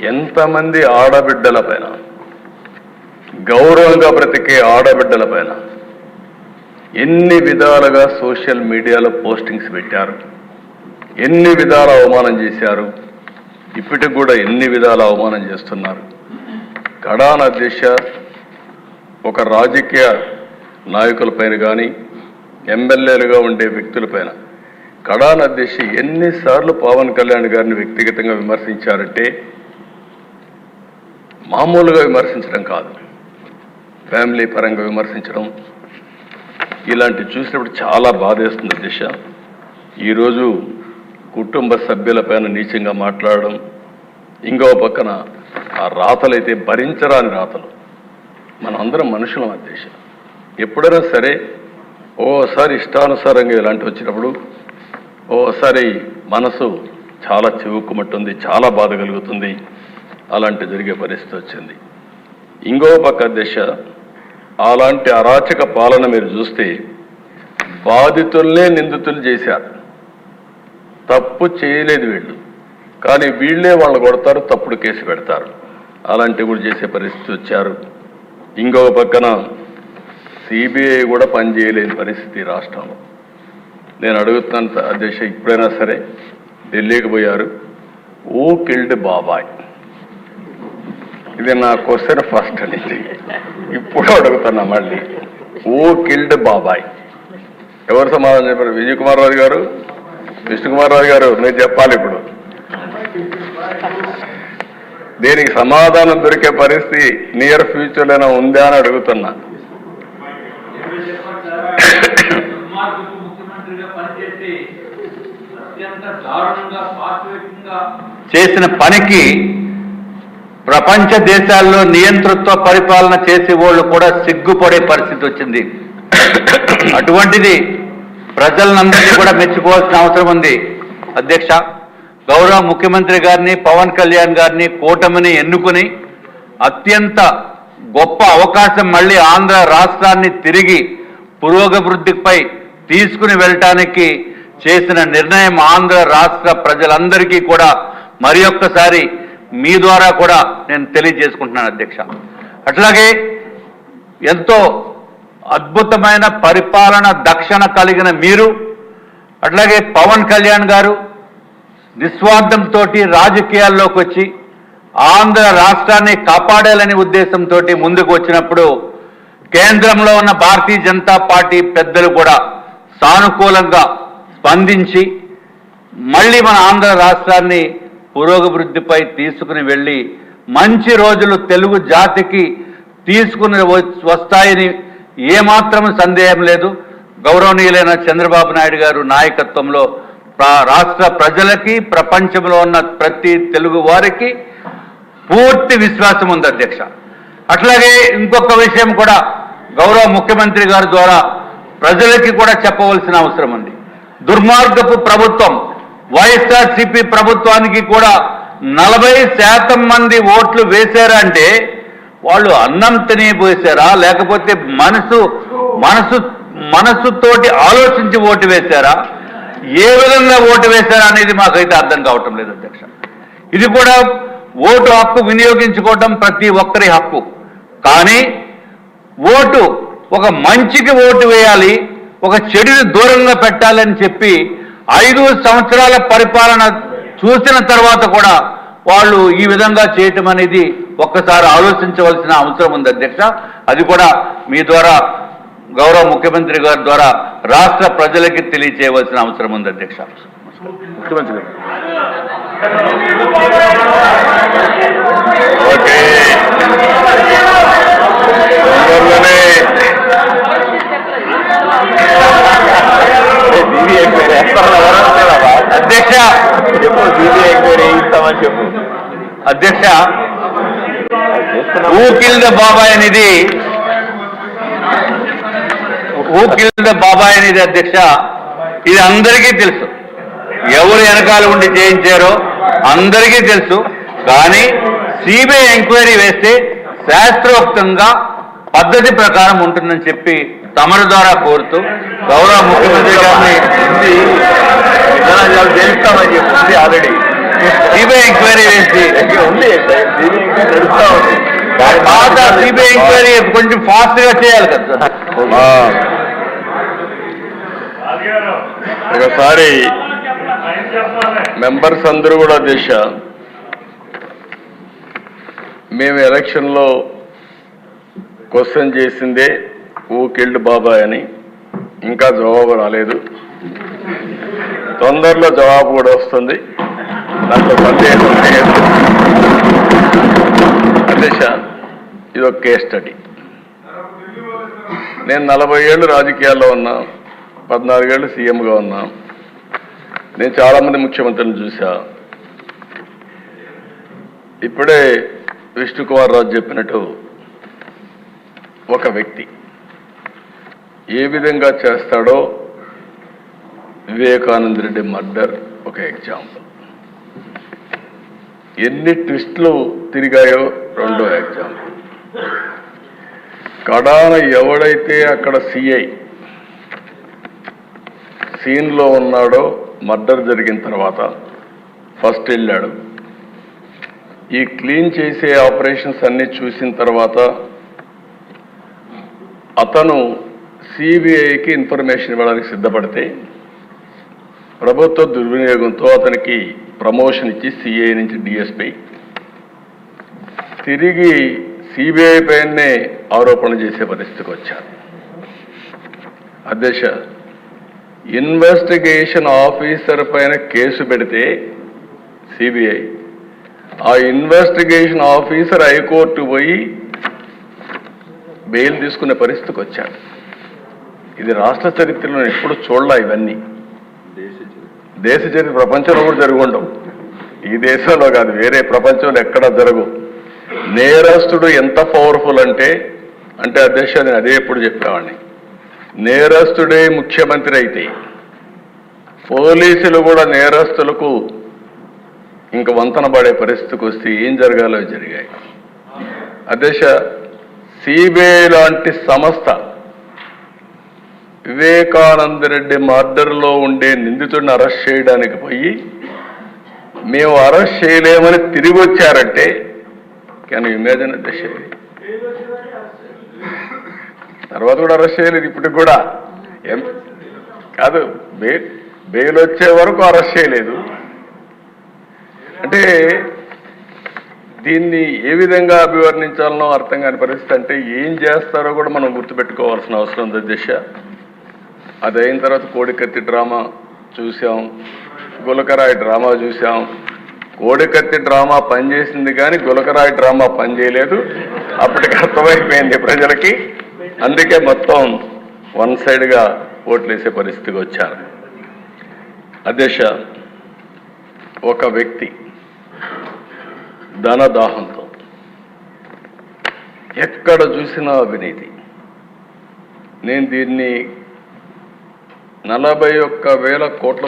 ఎంతమంది ఆడబిడ్డల పైన? గౌరవంగా బ్రతికే ఆడబిడ్డల పైన. ఎన్ని విధాలుగా సోషల్ మీడియాలో పోస్టింగ్స్ పెట్టారు? ఎన్ని విధాల అవమానం చేశారు? ఇప్పటికి కూడా ఎన్ని విధాల అవమానం చేస్తున్నారు? కడాన దిశ ఒక రాజకీయ నాయకులపైన కానీ ఎమ్మెల్యేలుగా ఉండే వ్యక్తులపైన కడాన దిశ ఎన్నిసార్లు పవన్ కళ్యాణ్ గారిని వ్యక్తిగతంగా విమర్శించారంటే మామూలుగా విమర్శించడం కాదు. ఫ్యామిలీ పరంగా విమర్శించడం. ఇలాంటివి చూసినప్పుడు చాలా బాధేస్తుంది దిశ. ఈరోజు కుటుంబ సభ్యులపైన నీచంగా మాట్లాడడం ఇంకో పక్కన ఆ రాతలైతే భరించరాని రాతలు. మనం అందరం మనుషులం ఆ దేశం. ఎప్పుడైనా సరే ఓసారి ఇష్టానుసారంగా ఇలాంటి వచ్చినప్పుడు ఓసారి మనసు చాలా చివుక్కుమట్టుంది చాలా బాధ కలుగుతుంది. అలాంటి జరిగే పరిస్థితి వచ్చింది. ఇంకో పక్క దిశ అలాంటి అరాచక పాలన మీరు చూస్తే బాధితుల్నే నిందితులు చేశారు. తప్పు చేయలేదు వీళ్ళు. కానీ వీళ్ళే వాళ్ళు కొడతారు తప్పుడు కేసు పెడతారు. అలాంటివి కూడా చేసే పరిస్థితి వచ్చారు. ఇంకొక పక్కన సిబిఐ కూడా పనిచేయలేని పరిస్థితి రాష్ట్రంలో. నేను అడుగుతున్నంత అధ్యక్ష ఇప్పుడైనా సరే ఢిల్లీకి పోయారు. ఓ కిల్డ్ బాబాయ్. ఇది నా క్వశ్చన్ ఫస్ట్ అనేది ఇప్పుడు అడుగుతున్నా మళ్ళీ. ఓ కిల్డ్ బాబాయ్. ఎవరు సమాధానం చెప్పారు? విజయ్ కుమార్ రాజు గారు? విష్ణు కుమార్ రాజు గారు మీరు చెప్పాలి ఇప్పుడు. దీనికి సమాధానం దొరికే పరిస్థితి నియర్ ఫ్యూచర్లోనే ఉందా అని అడుగుతున్నా. చేసిన పనికి ప్రపంచ దేశాల్లో నియంతృత్వ పరిపాలన చేసే వాళ్ళు కూడా సిగ్గుపడే పరిస్థితి వచ్చింది. అటువంటిది ప్రజలందరినీ కూడా మెచ్చుకోవాల్సిన అవసరం ఉంది. అధ్యక్ష గౌరవ ముఖ్యమంత్రి గారిని పవన్ కళ్యాణ్ గారిని కూటమిని ఎన్నుకుని అత్యంత గొప్ప అవకాశం మళ్ళీ ఆంధ్ర రాష్ట్రాన్ని తిరిగి పురోగవృద్ధిపై తీసుకుని వెళ్ళటానికి చేసిన నిర్ణయం ఆంధ్ర రాష్ట్ర ప్రజలందరికీ కూడా మరి ఒక్కసారి మీ ద్వారా కూడా నేను తెలియజేసుకుంటున్నాను అధ్యక్ష. అట్లాగే ఎంతో అద్భుతమైన పరిపాలన దక్షణ కలిగిన మీరు అట్లాగే పవన్ కళ్యాణ్ గారు నిస్వార్థంతో రాజకీయాల్లోకి వచ్చి ఆంధ్ర రాష్ట్రాన్ని కాపాడాలనే ఉద్దేశంతో ముందుకు వచ్చినప్పుడు కేంద్రంలో ఉన్న భారతీయ జనతా పార్టీ పెద్దలు కూడా సానుకూలంగా స్పందించి మళ్ళీ మన ఆంధ్ర రాష్ట్రాన్ని పురోగవృద్ధిపై తీసుకుని వెళ్ళి మంచి రోజులు తెలుగు జాతికి తీసుకుని వస్తాయని ఏమాత్రం సందేహం లేదు. గౌరవనీయులైన చంద్రబాబు నాయుడు గారు నాయకత్వంలో రాష్ట్ర ప్రజలకి ప్రపంచంలో ఉన్న ప్రతి తెలుగు వారికి పూర్తి విశ్వాసం ఉంది అధ్యక్ష. అట్లాగే ఇంకొక విషయం కూడా గౌరవ ముఖ్యమంత్రి గారి ద్వారా ప్రజలకి కూడా చెప్పవలసిన అవసరం ఉంది. దుర్మార్గపు ప్రభుత్వం వైఎస్ఆర్సీపీ ప్రభుత్వానికి కూడా నలభై శాతం మంది ఓట్లు వేశారంటే వాళ్ళు అన్నం తినిపోసారా లేకపోతే మనసు మనసు మనసుతోటి ఆలోచించి ఓటు వేశారా? ఏ విధంగా ఓటు వేశారా అనేది మాకైతే అర్థం కావటం లేదు అధ్యక్ష. ఇది కూడా ఓటు హక్కు వినియోగించుకోవటం ప్రతి ఒక్కరి హక్కు. కానీ ఓటు ఒక మంచికి ఓటు వేయాలి ఒక చెడుని దూరంగా పెట్టాలని చెప్పి ఐదు సంవత్సరాల పరిపాలన చూసిన తర్వాత కూడా వాళ్ళు ఈ విధంగా చేయటం అనేది ఒక్కసారి ఆలోచించవలసిన అవసరం ఉంది అధ్యక్ష. అది కూడా మీ ద్వారా గౌరవ ముఖ్యమంత్రి గారి ద్వారా రాష్ట్ర ప్రజలకి తెలియచేయవలసిన అవసరం ఉంది అధ్యక్ష. ముఖ్యమంత్రి గారు. ఓకే. తొందరలోనే వేస్తామని ఎవరు అంటున్నారా? అధ్యక్ష చెప్పు ఎంక్వైరీ ఇస్తామని చెప్పు. అధ్యక్ష. ఊకిల్ ద బాబాయ్ అనేది ఊకిల్ ద బాబాయ్ అనేది అధ్యక్ష. ఇది అందరికీ తెలుసు. ఎవరు వెనకాల ఉండి చేయించారో అందరికీ తెలుసు. కానీ సిబిఐ ఎంక్వైరీ వేస్తే శాస్త్రోక్తంగా పద్ధతి ప్రకారం ఉంటుందని చెప్పి తమరి ద్వారా కోరుతూ గౌరవ ముఖ్యమంత్రి గారిని తెలుస్తామని చెప్పింది ఆల్రెడీ సిబిఐ ఎంక్వైరీ వేసి ఉంది పాత సిబిఐ ఎంక్వైరీ కొంచెం ఫాస్ట్గా చేయాలి కదా ఒకసారి మెంబర్స్ అందరూ కూడా దిశ. మేము ఎలక్షన్లో క్వశ్చన్ చేసిందే ఊకెళ్ళు బాబాయ్ అని. ఇంకా జవాబు రాలేదు. తొందరలో జవాబు కూడా వస్తుంది. దాంట్లో సందేహం లేదు అధ్యక్ష ఇది ఒక కేస్ స్టడీ నేను నలభై ఏళ్ళు రాజకీయాల్లో ఉన్నా పద్నాలుగేళ్ళు సీఎంగా ఉన్నా. నేను చాలామంది ముఖ్యమంత్రిని చూసా. ఇప్పుడే విష్ణుకుమార్ రాజు చెప్పినట్టు ఒక వ్యక్తి. ఏ విధంగా చేస్తాడో వివేకానంద రెడ్డి మర్డర్ ఒక ఎగ్జాంపుల్. ఎన్ని ట్విస్ట్లు తిరిగాయో రెండో ఎగ్జాంపుల్. కడాన ఎవడైతే అక్కడ సిఐ సీన్లో ఉన్నాడో మర్డర్ జరిగిన తర్వాత ఫస్ట్ వెళ్ళాడు. ఈ క్లీన్ చేసే ఆపరేషన్స్ అన్నీ చూసిన తర్వాత అతను సిబిఐకి ఇన్ఫర్మేషన్ ఇవ్వడానికి సిద్ధపడితే ప్రభుత్వ దుర్వినియోగంతో అతనికి ప్రమోషన్ ఇచ్చి సిఐ నుంచి డిఎస్పి తిరిగి సిబిఐ పైనే ఆరోపణలు చేసే పరిస్థితికి వచ్చారు. అధ్యక్ష ఇన్వెస్టిగేషన్ ఆఫీసర్ పైన కేసు పెడితే సిబిఐ ఆ ఇన్వెస్టిగేషన్ ఆఫీసర్ హైకోర్టు పోయి బెయిల్ తీసుకునే పరిస్థితికి వచ్చాడు ఇది రాష్ట్ర చరిత్రలో ఎప్పుడు చూడలా ఇవన్నీ. దేశ చరిత్ర ప్రపంచంలో కూడా జరుగుండవు. ఈ దేశంలో కాదు వేరే ప్రపంచంలో ఎక్కడ జరగవు నేరస్తుడు ఎంత పవర్ఫుల్ అంటే అంటే అధ్యక్ష నేను అదే ఎప్పుడు చెప్పేవాడిని. నేరస్తుడే ముఖ్యమంత్రి అయితే పోలీసులు కూడా నేరస్తులకు ఇంక వంతన పడే పరిస్థితికి వస్తే ఏం జరగాలో జరిగాయి. అధ్యక్ష సిబిఐ లాంటి సంస్థ వివేకానంద రెడ్డి మర్డర్లో ఉండే నిందితుడిని అరెస్ట్ చేయడానికి పోయి మేము అరెస్ట్ చేయలేమని తిరిగి వచ్చారంటే కెన్ ఇమేజిన్ అధ్యక్ష తర్వాత కూడా అరెస్ట్ చేయలేదు ఇప్పటికి కూడా. ఎం కాదు బెయిల్ బెయిల్ వచ్చే వరకు అరెస్ట్ చేయలేదు. అంటే దీన్ని ఏ విధంగా అభివర్ణించాలనో అర్థం కాని పరిస్థితి అంటే ఏం చేస్తారో కూడా మనం గుర్తుపెట్టుకోవాల్సిన అవసరం ఉంది దిశ. అది అయిన తర్వాత కోడికత్తి డ్రామా చూసాం గులకరాయి డ్రామా చూసాం కోడికత్తి డ్రామా పనిచేసింది కానీ గులకరాయి డ్రామా పనిచేయలేదు అప్పటికి అర్థమైపోయింది ప్రజలకి. అందుకే మొత్తం వన్ సైడ్గా ఓట్లేసే పరిస్థితికి వచ్చారు. అధ్యక్ష ఒక వ్యక్తి ధనదాహంతో ఎక్కడ చూసినా అవినీతి. నేను దీన్ని నలభై ఒక్క వేల కోట్ల